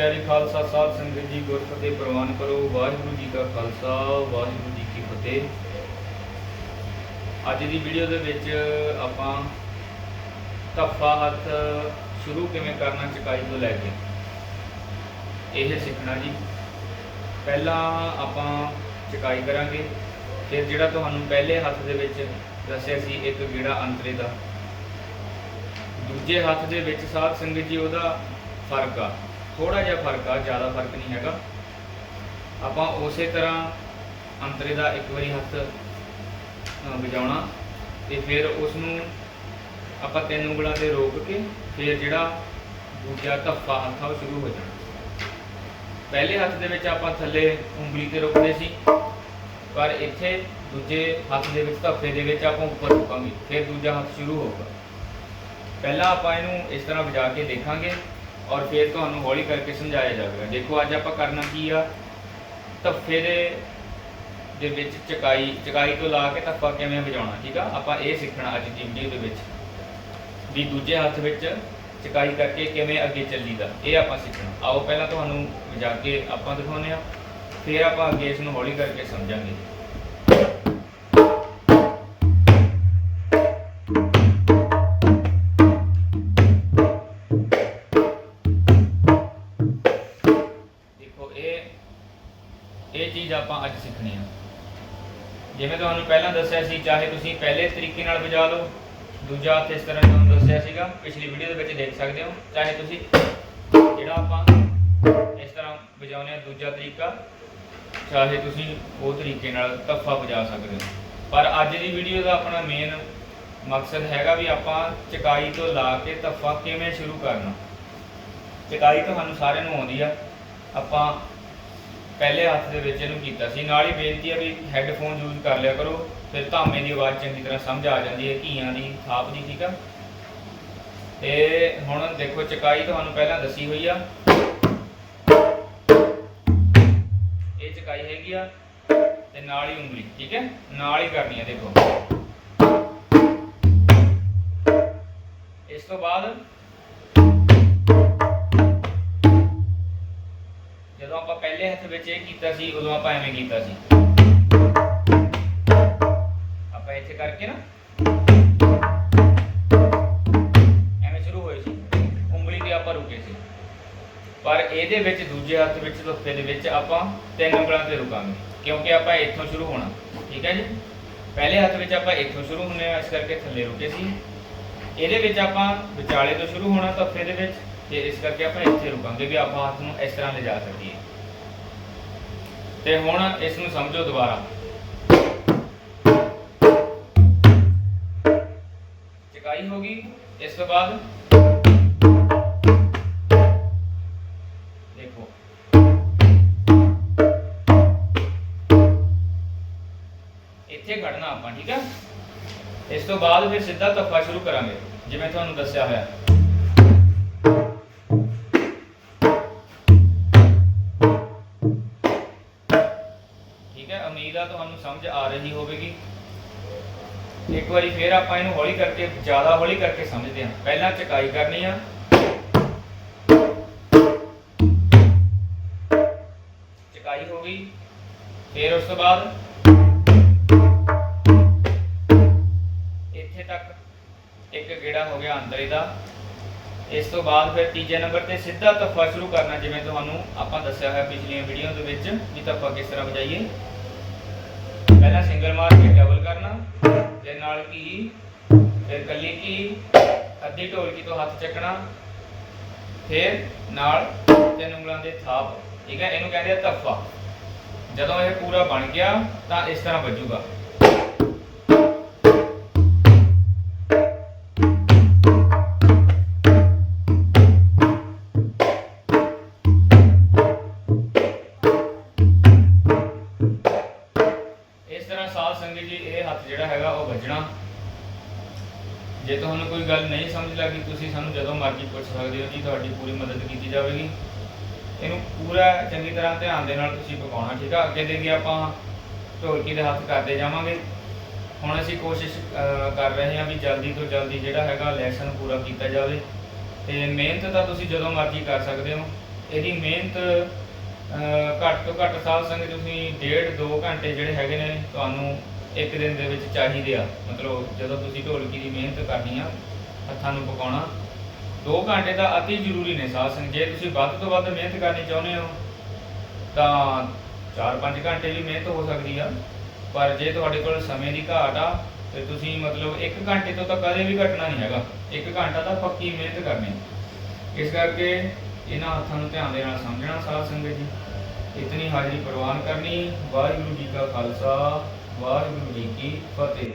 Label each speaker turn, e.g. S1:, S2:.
S1: ਪਿਆਰੇ ਖਾਲਸਾ ਸਾਧ ਸੰਗਤ ਜੀ, ਗੁਰਫਤਿਹ ਪ੍ਰਵਾਨ ਕਰੋ। ਵਾਹਿਗੁਰੂ ਜੀ ਕਾ ਖਾਲਸਾ, ਵਾਹਿਗੁਰੂ ਜੀ ਕੀ ਫਤਿਹ। ਅੱਜ ਦੀ ਵੀਡੀਓ ਦੇ ਵਿੱਚ ਆਪਾਂ ਧੱਫਾ ਹੱਥ ਸ਼ੁਰੂ ਕਿਵੇਂ ਕਰਨਾ, ਚਕਾਈ ਤੋਂ ਲੈ ਕੇ। ਇਹ ਸਿੱਖਣਾ ਜੀ। ਪਹਿਲਾਂ ਆਪਾਂ ਚਕਾਈ ਕਰਾਂਗੇ। ਫਿਰ ਜਿਹੜਾ ਤੁਹਾਨੂੰ ਪਹਿਲੇ ਹੱਥ ਦੇ ਵਿੱਚ ਦੱਸਿਆ ਸੀ, ਇੱਕ ਗੇੜਾ ਅੰਤਰੇ ਦਾ। ਦੂਜੇ ਹੱਥ ਦੇ ਵਿੱਚ ਸਾਧ ਸੰਗਤ ਜੀ, ਉਹਦਾ ਫ਼ਰਕ ਆ। ਥੋੜਾ ਜਿਹਾ ਫ਼ਰਕ ਆ, ਜ਼ਿਆਦਾ ਫ਼ਰਕ ਨਹੀਂ ਹੈਗਾ। ਆਪਾਂ ਉਸੇ ਤਰ੍ਹਾਂ ਅੰਤਰੇ ਦਾ ਇੱਕ ਵਾਰੀ ਹੱਥ ਵਜਾਉਣਾ ਤੇ ਫਿਰ ਉਸ ਨੂੰ ਆਪਾਂ ਤਿੰਨ ਉਂਗਲਾਂ ਤੇ ਰੋਕ ਕੇ ਫਿਰ ਜਿਹੜਾ ਦੂਜਾ ਧੱਫਾ ਹੱਥ ਆ ਉਹ ਸ਼ੁਰੂ ਹੋ ਜਾਣਾ। ਪਹਿਲੇ ਹੱਥ ਦੇ ਵਿੱਚ ਆਪਾਂ ਥੱਲੇ ਉਂਗਲੀ ਤੇ ਰੋਕਦੇ ਸੀ, ਪਰ ਇੱਥੇ ਦੂਜੇ ਹੱਥ ਦੇ ਵਿੱਚ, ਧੱਫੇ ਦੇ ਵਿੱਚ ਆਪਾਂ ਉੱਪਰ ਰੁਕਾਂਗੇ, ਫਿਰ ਦੂਜਾ ਹੱਥ ਸ਼ੁਰੂ ਹੋਊਗਾ। ਪਹਿਲਾਂ ਆਪਾਂ ਇਹਨੂੰ ਇਸ ਤਰ੍ਹਾਂ ਵਜਾ ਕੇ ਦੇਖਾਂਗੇ। ਔਰ ਫਿਰ ਤੁਹਾਨੂੰ ਹੌਲੀ ਕਰਕੇ ਸਮਝਾਇਆ ਜਾਵੇਗਾ। ਦੇਖੋ, ਅੱਜ ਆਪਾਂ ਕਰਨਾ ਕੀ ਆ? ਧੱਫੇ ਦੇ ਦੇ ਵਿੱਚ ਚਕਾਈ ਚਕਾਈ ਤੋਂ ਲਾ ਕੇ ਧੱਫਾ ਕਿਵੇਂ ਵਜਾਉਣਾ, ਠੀਕ ਆ? ਆਪਾਂ ਇਹ ਸਿੱਖਣਾ ਅੱਜ ਦੀ ਵੀਡੀਓ ਦੇ ਵਿੱਚ ਵੀ ਦੂਜੇ ਹੱਥ ਵਿੱਚ ਚਕਾਈ ਕਰਕੇ ਕਿਵੇਂ ਅੱਗੇ ਚੱਲੀਦਾ, ਇਹ ਆਪਾਂ ਸਿੱਖਣਾ। ਆਓ, ਪਹਿਲਾਂ ਤੁਹਾਨੂੰ ਵਜਾ ਕੇ ਆਪਾਂ ਦਿਖਾਉਂਦੇ ਆ ਫਿਰ ਆਪਾਂ ਅੱਗੇ ਇਸ ਨੂੰ ਹੌਲੀ ਕਰਕੇ ਸਮਝਾਂਗੇ। ਜਿਵੇਂ ਤੁਹਾਨੂੰ ਪਹਿਲਾਂ ਦੱਸਿਆ ਸੀ, ਚਾਹੇ ਤੁਸੀਂ ਪਹਿਲੇ ਤਰੀਕੇ ਨਾਲ ਵਜਾ ਲਓ, ਦੂਜਾ ਹੱਥ ਇਸ ਤਰ੍ਹਾਂ ਤੁਹਾਨੂੰ ਦੱਸਿਆ ਸੀਗਾ, ਪਿਛਲੀ ਵੀਡੀਓ ਦੇ ਵਿੱਚ ਦੇਖ ਸਕਦੇ ਹੋ, ਚਾਹੇ ਤੁਸੀਂ ਜਿਹੜਾ ਆਪਾਂ ਇਸ ਤਰ੍ਹਾਂ ਵਜਾਉਂਦੇ ਆ ਦੂਜਾ ਤਰੀਕਾ, ਚਾਹੇ ਤੁਸੀਂ ਉਹ ਤਰੀਕੇ ਨਾਲ ਧੱਫਾ ਵਜਾ ਸਕਦੇ ਹੋ। ਪਰ ਅੱਜ ਦੀ ਵੀਡੀਓ ਦਾ ਆਪਣਾ ਮੇਨ ਮਕਸਦ ਹੈਗਾ ਵੀ ਆਪਾਂ ਚਕਾਈ ਤੋਂ ਲਾ ਕੇ ਧੱਫਾ ਕਿਵੇਂ ਸ਼ੁਰੂ ਕਰਨਾ। ਚਕਾਈ ਤੁਹਾਨੂੰ ਸਾਰਿਆਂ ਨੂੰ ਆਉਂਦੀ ਆ। ਆਪਾਂ ਪਹਿਲੇ ਹੱਥ ਦੇ ਵਿੱਚ ਇਹਨੂੰ ਕੀਤਾ ਸੀ। ਨਾਲ ਹੀ ਬੇਨਤੀ ਆ ਵੀ ਹੈੱਡਫੋਨ ਯੂਜ਼ ਕਰ ਲਿਆ ਕਰੋ, ਫਿਰ ਧਾਮੇ ਦੀ ਆਵਾਜ਼ ਚੰਗੀ ਤਰ੍ਹਾਂ ਸਮਝ ਆ ਜਾਂਦੀ ਹੈ ਘੀਆਂ ਦੀ, ਥਾਪ ਦੀ, ਠੀਕ ਆ? ਤੇ ਹੁਣ ਦੇਖੋ, ਚਕਾਈ ਤੁਹਾਨੂੰ ਪਹਿਲਾਂ ਦੱਸੀ ਹੋਈ ਆ। ਇਹ ਚਕਾਈ ਹੈਗੀ ਆ ਤੇ ਨਾਲ ਹੀ ਉਂਗਲੀ, ਠੀਕ ਹੈ? ਨਾਲ ਹੀ ਕਰਨੀ ਆ, ਦੇਖੋ। ਇਸ ਤੋਂ ਬਾਅਦ ਪਹਿਲੇ ਹੱਥ ਵਿੱਚ ਇਹ ਕੀਤਾ ਸੀ, ਉਦੋਂ ਆਪਾਂ ਐਵੇਂ ਕੀਤਾ ਸੀ। ਆਪਾਂ ਇੱਥੇ ਕਰਕੇ ਨਾ, ਐਵੇਂ ਸ਼ੁਰੂ ਹੋਏ ਸੀ। ਉਂਗਲੀ ਤੇ ਆਪਾਂ ਰੁਕੇ ਸੀ। ਪਰ ਇਹਦੇ ਵਿੱਚ, ਦੂਜੇ ਹੱਥ ਵਿੱਚ ਧੁੱਫੇ ਦੇ ਵਿੱਚ ਆਪਾਂ ਤਿੰਨ ਉਂਗਲਾਂ ਤੇ ਰੁਕਾਂਗੇ, ਕਿਉਂਕਿ ਆਪਾਂ ਇੱਥੋਂ ਸ਼ੁਰੂ ਹੋਣਾ, ਠੀਕ ਹੈ ਜੀ? ਪਹਿਲੇ ਹੱਥ ਵਿੱਚ ਆਪਾਂ ਇੱਥੋਂ ਸ਼ੁਰੂ ਹੁੰਨੇ ਆ, ਇਸ ਕਰਕੇ ਥੱਲੇ ਰੁਕੇ ਸੀ। ਇਹਦੇ ਵਿੱਚ ਆਪਾਂ ਵਿਚਾਲੇ ਤੋਂ ਸ਼ੁਰੂ ਹੋਣਾ ਧੱਫੇ ਦੇ ਵਿੱਚ, ਤੇ ਇਸ ਕਰਕੇ ਆਪਾਂ ਇੱਥੇ ਰੁਕਾਂਗੇ ਵੀ ਆਪਾਂ ਹੱਥ ਨੂੰ ਇਸ ਤਰ੍ਹਾਂ ਲਿਜਾ ਸਕੀਏ। ਤੇ ਹੁਣ ਇਸ ਨੂੰ ਸਮਝੋ ਦੁਬਾਰਾ। ਚਕਾਈ ਹੋ ਇਸ ਤੋਂ ਬਾਅਦ ਦੇਖੋ। ਇੱਥੇ ਖੜਨਾ ਆਪਾਂ, ਠੀਕ ਹੈ ਇਸ ਤੋਂ ਬਾਅਦ ਫਿਰ ਸਿੱਧਾ ਧੱਫਾ ਸ਼ੁਰੂ ਕਰਾਂਗੇ, ਜਿਵੇਂ ਤੁਹਾਨੂੰ ਦੱਸਿਆ ਹੋਇਆ। ਸਮਝ ਆ ਰਹੀ ਹੋਵੇਗੀ। ਇੱਕ ਵਾਰੀ ਫੇਰ ਆਪਾਂ ਇਹਨੂੰ ਹੌਲੀ ਕਰਕੇ, ਜ਼ਿਆਦਾ ਹੌਲੀ ਕਰਕੇ ਸਮਝਦੇ ਹਾਂ। ਪਹਿਲਾਂ ਚਕਾਈ ਕਰਨੀ ਆ। ਚਕਾਈ ਹੋ ਗਈ। ਫੇਰ ਉਸ ਤੋਂ ਬਾਅਦ ਇੱਥੇ ਤੱਕ ਇੱਕ ਗੇੜਾ ਹੋ ਗਿਆ ਅੰਦਰ ਇਹਦਾ। ਇਸ ਤੋਂ ਬਾਅਦ ਫਿਰ ਤੀਜੇ ਨੰਬਰ ਤੇ ਸਿੱਧਾ ਧੱਫਾ ਸ਼ੁਰੂ ਕਰਨਾ, ਜਿਵੇਂ ਤੁਹਾਨੂੰ ਆਪਾਂ ਦੱਸਿਆ ਹੋਇਆ ਪਿਛਲੀਆਂ ਵੀਡੀਓ ਦੇ ਵਿੱਚ, ਵੀ ਧੱਫਾ ਕਿਸ ਤਰ੍ਹਾਂ ਵਜਾਈਏ। ਪਹਿਲਾਂ ਸਿੰਗਲ ਮਾਰ ਕੇ ਡਬਲ ਕਰਨਾ, ਤੇ ਨਾਲ ਕੀ ਫਿਰ ਕੱਲੀ ਕੀ, ਅੱਧੀ ਢੋਲਕੀ ਤੋਂ ਹੱਥ ਚੱਕਣਾ, ਫਿਰ ਨਾਲ ਤਿੰਨ ਉਂਗਲਾਂ ਦੇ ਥਾਪ, ਠੀਕ ਹੈ? ਇਹਨੂੰ ਕਹਿੰਦੇ ਆ ਧੱਫਾ ਜਦੋਂ ਇਹ ਪੂਰਾ ਬਣ ਗਿਆ, ਤਾਂ ਇਸ ਤਰ੍ਹਾਂ ਵੱਜੂਗਾ। ਇਸ ਸੰਗਤ ਜੀ, ਇਹ ਹੱਥ ਜਿਹੜਾ ਹੈਗਾ ਉਹ ਵੱਜਣਾ। ਜੇ ਤੁਹਾਨੂੰ ਕੋਈ ਗੱਲ ਨਹੀਂ ਸਮਝ ਲੱਗੀ, ਤੁਸੀਂ ਸਾਨੂੰ ਜਦੋਂ ਮਰਜ਼ੀ ਪੁੱਛ ਸਕਦੇ ਹੋ ਜੀ, ਤੁਹਾਡੀ ਪੂਰੀ ਮਦਦ ਕੀਤੀ ਜਾਵੇਗੀ। ਇਹਨੂੰ ਪੂਰਾ ਚੰਗੀ ਤਰ੍ਹਾਂ ਧਿਆਨ ਦੇ ਨਾਲ ਤੁਸੀਂ ਪਕਾਉਣਾ, ਠੀਕ ਆ? ਅੱਗੇ ਦੇ ਕੇ ਆਪਾਂ ਢੋਲਕੀ ਦੇ ਹੱਥ ਕਰਦੇ ਜਾਵਾਂਗੇ। ਹੁਣ ਅਸੀਂ ਕੋਸ਼ਿਸ਼ ਕਰ ਰਹੇ ਹਾਂ ਵੀ ਜਲਦੀ ਤੋਂ ਜਲਦੀ ਜਿਹੜਾ ਹੈਗਾ ਲੈਸਨ ਪੂਰਾ ਕੀਤਾ ਜਾਵੇ। ਤੇ ਮਿਹਨਤ ਤਾਂ ਤੁਸੀਂ ਜਦੋਂ ਮਰਜ਼ੀ ਕਰ ਸਕਦੇ ਹੋ। ਇਹਦੀ ਮਿਹਨਤ ਘੱਟ ਤੋਂ ਘੱਟ ਸਾਧ ਸੰਗਤ ਤੁਸੀਂ ਡੇਢ ਦੋ ਘੰਟੇ ਜਿਹੜੇ ਹੈਗੇ ਨੇ ਤੁਹਾਨੂੰ ਇੱਕ ਦਿਨ ਦੇ ਵਿੱਚ ਚਾਹੀਦੇ ਆ। ਮਤਲਬ ਜਦੋਂ ਤੁਸੀਂ ਢੋਲਕੀ ਦੀ ਮਿਹਨਤ ਕਰਨੀ ਆ, ਹੱਥਾਂ ਨੂੰ ਪਕਾਉਣਾ 2 ਘੰਟੇ ਤਾਂ ਅਤੀ ਜ਼ਰੂਰੀ ਨੇ ਸਾਧ ਸੰਗਤ। ਜੇ ਤੁਸੀਂ ਵੱਧ ਤੋਂ ਵੱਧ ਮਿਹਨਤ ਕਰਨੀ ਚਾਹੁੰਦੇ ਹੋ, ਤਾਂ 4-5 ਘੰਟੇ ਵੀ ਮਿਹਨਤ ਹੋ ਸਕਦੀ ਆ। ਪਰ ਜੇ ਤੁਹਾਡੇ ਕੋਲ ਸਮੇਂ ਦੀ ਘਾਟ ਆ, ਤੇ ਤੁਸੀਂ ਮਤਲਬ 1 ਘੰਟੇ ਤੋਂ ਤਾਂ ਕਦੇ ਵੀ ਘਟਣਾ ਨਹੀਂ ਹੈਗਾ। 1 ਘੰਟਾ ਤਾਂ ਪੱਕੀ ਮਿਹਨਤ ਕਰਨੀ। ਇਸ ਕਰਕੇ ਇਹਨਾਂ ਹੱਥਾਂ ਨੂੰ ਧਿਆਨ ਦੇ ਨਾਲ ਸਮਝਣਾ ਸਾਧ ਸੰਗਤ ਜੀ। ਇਤਨੀ ਹਾਜ਼ਰੀ ਪ੍ਰਵਾਨ ਕਰਨੀ, ਵਾਹਿਗੁਰੂ ਜੀ ਕਾ ਖਾਲਸਾ, ਵਾਹਿਗੁਰੂ ਜੀ ਕੀ ਫਤਿਹ।